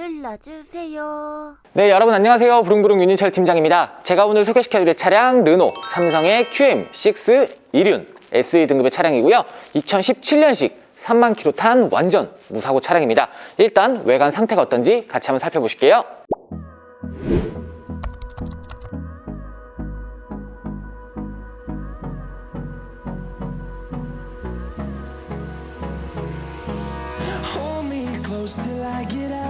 눌러주세요. 네, 여러분 안녕하세요. 부릉부릉 윤인철 팀장입니다. 제가 오늘 소개시켜드릴 차량 르노 삼성의 QM6 이륜 SE 등급의 차량이고요. 2017년식 3만 킬로 탄 완전 무사고 차량입니다. 일단 외관 상태가 어떤지 같이 한번 살펴보실게요. Hold me close till I get up.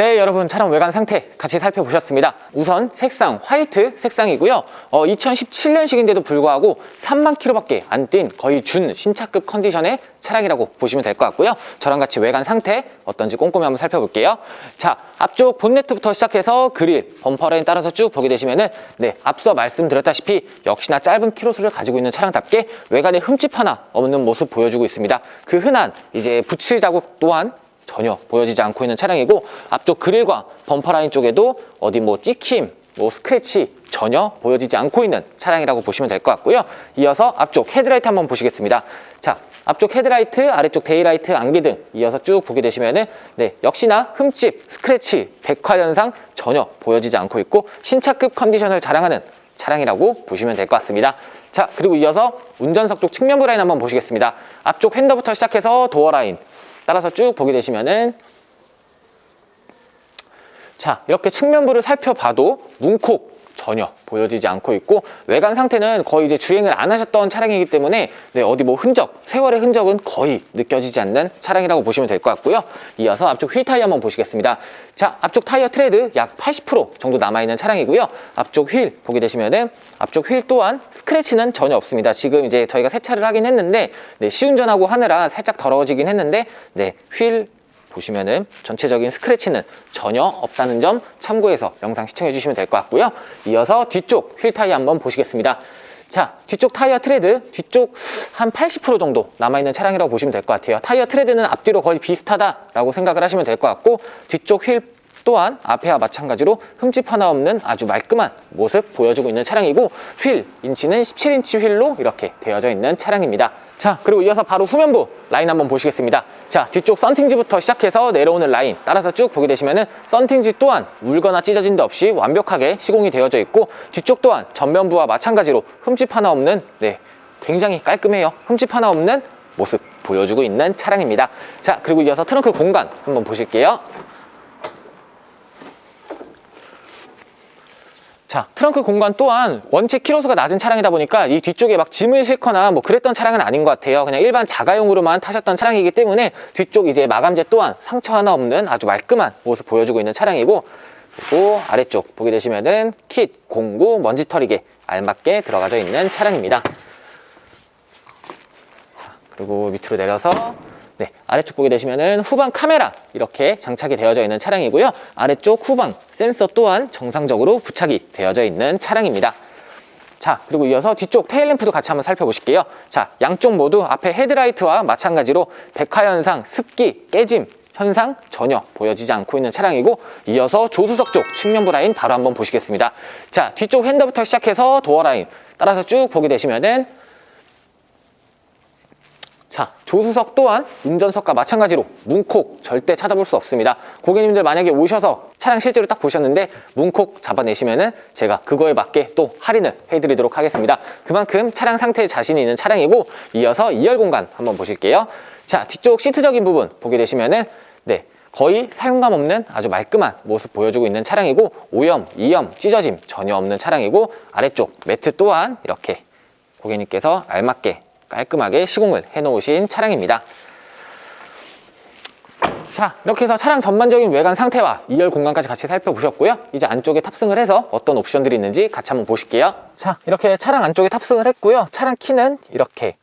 네, 여러분 차량 외관 상태 같이 살펴보셨습니다. 우선 색상 화이트 색상이고요. 어, 2017년식인데도 불구하고 3만 킬로밖에 안 뛴 거의 준 신차급 컨디션의 차량이라고 보시면 될 것 같고요. 저랑 같이 외관 상태 어떤지 꼼꼼히 한번 살펴볼게요. 자, 앞쪽 본네트부터 시작해서 그릴, 범퍼 라인 따라서 쭉 보게 되시면은 네, 앞서 말씀드렸다시피 역시나 짧은 키로수를 가지고 있는 차량답게 외관에 흠집 하나 없는 모습 보여주고 있습니다. 그 흔한 이제 붙일 자국 또한 전혀 보여지지 않고 있는 차량이고 앞쪽 그릴과 범퍼 라인 쪽에도 어디 뭐 찍힘, 뭐 스크래치 전혀 보여지지 않고 있는 차량이라고 보시면 될 것 같고요. 이어서 앞쪽 헤드라이트 한번 보시겠습니다. 자, 앞쪽 헤드라이트, 아래쪽 데이라이트, 안개 등 이어서 쭉 보게 되시면은 네, 역시나 흠집, 스크래치, 백화 현상 전혀 보여지지 않고 있고 신차급 컨디션을 자랑하는 차량이라고 보시면 될 것 같습니다. 자, 그리고 이어서 운전석 쪽 측면부 라인 한번 보시겠습니다. 앞쪽 핸더부터 시작해서 도어 라인, 따라서 쭉 보게 되시면은 자 이렇게 측면부를 살펴봐도 문콕 전혀 보여지지 않고 있고 외관 상태는 거의 이제 주행을 안 하셨던 차량이기 때문에 네, 어디 뭐 흔적 세월의 흔적은 거의 느껴지지 않는 차량이라고 보시면 될 것 같고요. 이어서 앞쪽 휠 타이어 한번 보시겠습니다. 자 앞쪽 타이어 트레드 약 80% 정도 남아있는 차량이고요. 앞쪽 휠 보게 되시면은 앞쪽 휠 또한 스크래치는 전혀 없습니다. 지금 이제 저희가 세차를 하긴 했는데 네, 시운전하고 하느라 살짝 더러워지긴 했는데 네 휠 보시면은 전체적인 스크래치는 전혀 없다는 점 참고해서 영상 시청해 주시면 될 것 같고요. 이어서 뒤쪽 휠 타이어 한번 보시겠습니다. 자, 뒤쪽 타이어 트레드, 뒤쪽 한 80% 정도 남아있는 차량이라고 보시면 될 것 같아요. 타이어 트레드는 앞뒤로 거의 비슷하다라고 생각을 하시면 될 것 같고, 뒤쪽 휠 또한 앞에와 마찬가지로 흠집 하나 없는 아주 말끔한 모습 보여주고 있는 차량이고 휠 인치는 17인치 휠로 이렇게 되어져 있는 차량입니다. 자 그리고 이어서 바로 후면부 라인 한번 보시겠습니다. 자 뒤쪽 썬팅지부터 시작해서 내려오는 라인 따라서 쭉 보게 되시면은 썬팅지 또한 울거나 찢어진 데 없이 완벽하게 시공이 되어져 있고 뒤쪽 또한 전면부와 마찬가지로 흠집 하나 없는 네 굉장히 깔끔해요. 흠집 하나 없는 모습 보여주고 있는 차량입니다. 자 그리고 이어서 트렁크 공간 한번 보실게요 자, 트렁크 공간 또한 원체 키로수가 낮은 차량이다 보니까 이 뒤쪽에 막 짐을 싣거나 뭐 그랬던 차량은 아닌 것 같아요. 그냥 일반 자가용으로만 타셨던 차량이기 때문에 뒤쪽 이제 마감재 또한 상처 하나 없는 아주 말끔한 모습 보여주고 있는 차량이고 그리고 아래쪽 보게 되시면은 킷, 공구, 먼지 털이게 알맞게 들어가져 있는 차량입니다. 자, 그리고 밑으로 내려서 네, 아래쪽 보게 되시면은 후방 카메라 이렇게 장착이 되어져 있는 차량이고요. 아래쪽 후방 센서 또한 정상적으로 부착이 되어져 있는 차량입니다. 자, 그리고 이어서 뒤쪽 테일램프도 같이 한번 살펴보실게요. 자, 양쪽 모두 앞에 헤드라이트와 마찬가지로 백화 현상, 습기, 깨짐 현상 전혀 보여지지 않고 있는 차량이고 이어서 조수석 쪽 측면부 라인 바로 한번 보시겠습니다. 자, 뒤쪽 핸더부터 시작해서 도어 라인 따라서 쭉 보게 되시면은 자, 조수석 또한 운전석과 마찬가지로 문콕 절대 찾아볼 수 없습니다. 고객님들 만약에 오셔서 차량 실제로 딱 보셨는데 문콕 잡아내시면은 제가 그거에 맞게 또 할인을 해드리도록 하겠습니다. 그만큼 차량 상태에 자신이 있는 차량이고 이어서 2열 공간 한번 보실게요. 자, 뒤쪽 시트적인 부분 보게 되시면은 네. 거의 사용감 없는 아주 말끔한 모습 보여주고 있는 차량이고 오염, 이염, 찢어짐 전혀 없는 차량이고 아래쪽 매트 또한 이렇게 고객님께서 알맞게 깔끔하게 시공을 해 놓으신 차량입니다. 자 이렇게 해서 차량 전반적인 외관 상태와 2열 공간까지 같이 살펴보셨고요. 이제 안쪽에 탑승을 해서 어떤 옵션들이 있는지 같이 한번 보실게요. 자 이렇게 차량 안쪽에 탑승을 했고요. 차량 키는 이렇게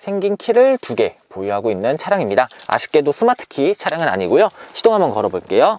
생긴 키를 두 개 보유하고 있는 차량입니다. 아쉽게도 스마트 키 차량은 아니고요. 시동 한번 걸어 볼게요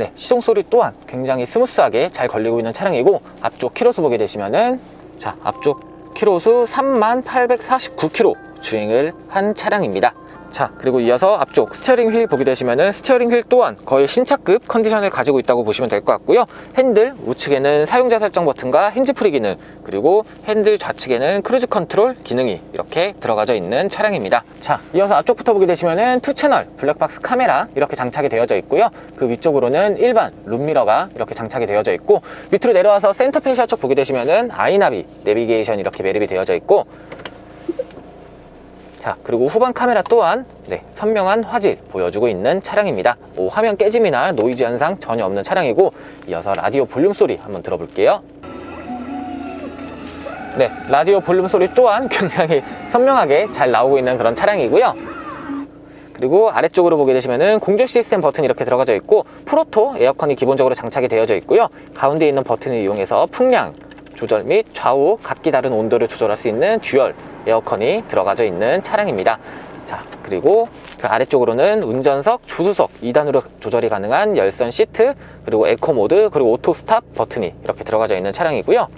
네, 시동 소리 또한 굉장히 스무스하게 잘 걸리고 있는 차량이고 앞쪽 키로수 보게 되시면은 자 앞쪽 키로수 3849km 주행을 한 차량입니다. 자 그리고 이어서 앞쪽 스티어링 휠 보게 되시면은 스티어링 휠 또한 거의 신차급 컨디션을 가지고 있다고 보시면 될 것 같고요. 핸들 우측에는 사용자 설정 버튼과 핸즈프리 기능 그리고 핸들 좌측에는 크루즈 컨트롤 기능이 이렇게 들어가져 있는 차량입니다. 자 이어서 앞쪽부터 보게 되시면은 투 채널 블랙박스 카메라 이렇게 장착이 되어져 있고요. 그 위쪽으로는 일반 룸미러가 이렇게 장착이 되어져 있고 밑으로 내려와서 센터 페시아 쪽 보게 되시면은 아이나비 내비게이션 이렇게 매립이 되어져 있고 자 그리고 후방 카메라 또한 네, 선명한 화질 보여주고 있는 차량입니다. 뭐 화면 깨짐이나 노이즈 현상 전혀 없는 차량이고 이어서 라디오 볼륨 소리 한번 들어볼게요. 네 라디오 볼륨 소리 또한 굉장히 선명하게 잘 나오고 있는 그런 차량이고요. 그리고 아래쪽으로 보게 되시면은 공조 시스템 버튼이 이렇게 들어가져 있고 프로토 에어컨이 기본적으로 장착이 되어져 있고요. 가운데 있는 버튼을 이용해서 풍량 조절 및 좌우 각기 다른 온도를 조절할 수 있는 듀얼 에어컨이 들어가져 있는 차량입니다. 자 그리고 그 아래쪽으로는 운전석, 조수석 2단으로 조절이 가능한 열선 시트 그리고 에코 모드 그리고 오토 스탑 버튼이 이렇게 들어가져 있는 차량이고요.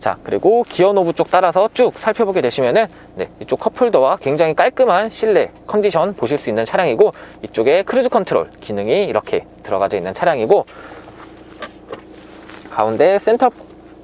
자 그리고 기어 노브 쪽 따라서 쭉 살펴보게 되시면은 네, 이쪽 컵홀더와 굉장히 깔끔한 실내 컨디션 보실 수 있는 차량이고 이쪽에 크루즈 컨트롤 기능이 이렇게 들어가져 있는 차량이고 가운데 센터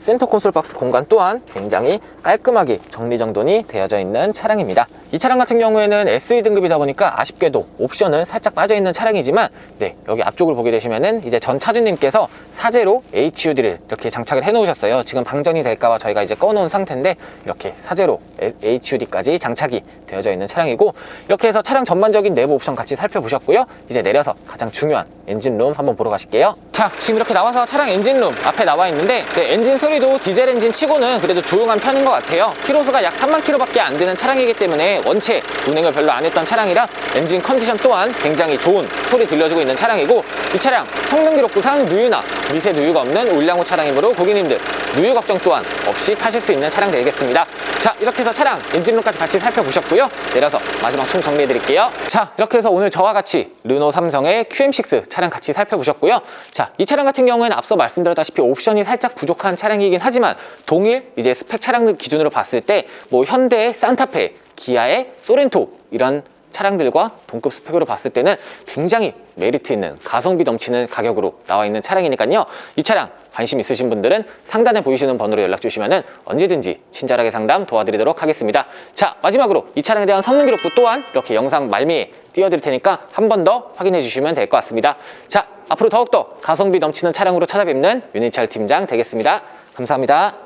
센터 콘솔 박스 공간 또한 굉장히 깔끔하게 정리정돈이 되어져 있는 차량입니다. 이 차량 같은 경우에는 SE 등급이다 보니까 아쉽게도 옵션은 살짝 빠져 있는 차량이지만 네, 여기 앞쪽을 보게 되시면은 이제 전 차주님께서 사제로 HUD를 이렇게 장착을 해 놓으셨어요. 지금 방전이 될까봐 저희가 이제 꺼 놓은 상태인데 이렇게 사제로 HUD까지 장착이 되어져 있는 차량이고 이렇게 해서 차량 전반적인 내부 옵션 같이 살펴보셨고요. 이제 내려서 가장 중요한 엔진룸 한번 보러 가실게요. 자, 지금 이렇게 나와서 차량 엔진룸 앞에 나와 있는데 네, 엔진 소리 도 디젤 엔진 치고는 그래도 조용한 편인 것 같아요. 키로수가 약 3만 킬로밖에 안 되는 차량이기 때문에 원체 운행을 별로 안 했던 차량이라 엔진 컨디션 또한 굉장히 좋은 소리 들려주고 있는 차량이고 이 차량 성능 기록부상 누유나 미세 누유가 없는 올량호 차량이므로 고객님들 누유 걱정 또한 없이 타실 수 있는 차량 되겠습니다. 자, 이렇게 해서 차량 엔진룸까지 같이 살펴보셨고요. 내려서 마지막 총 정리해 드릴게요. 자, 이렇게 해서 오늘 저와 같이 르노 삼성의 QM6 차량 같이 살펴보셨고요. 자, 이 차량 같은 경우에는 앞서 말씀드렸다시피 옵션이 살짝 부족한 차량이긴 하지만 동일 이제 스펙 차량 기준으로 봤을 때 뭐 현대의 산타페, 기아의 소렌토 이런 차량들과 동급 스펙으로 봤을 때는 굉장히 메리트 있는 가성비 넘치는 가격으로 나와 있는 차량이니까요. 이 차량 관심 있으신 분들은 상단에 보이시는 번호로 연락 주시면 언제든지 친절하게 상담 도와드리도록 하겠습니다. 자, 마지막으로 이 차량에 대한 성능 기록부 또한 이렇게 영상 말미에 띄워드릴 테니까 한 번 더 확인해 주시면 될 것 같습니다. 자, 앞으로 더욱더 가성비 넘치는 차량으로 찾아뵙는 윤희철 팀장 되겠습니다. 감사합니다.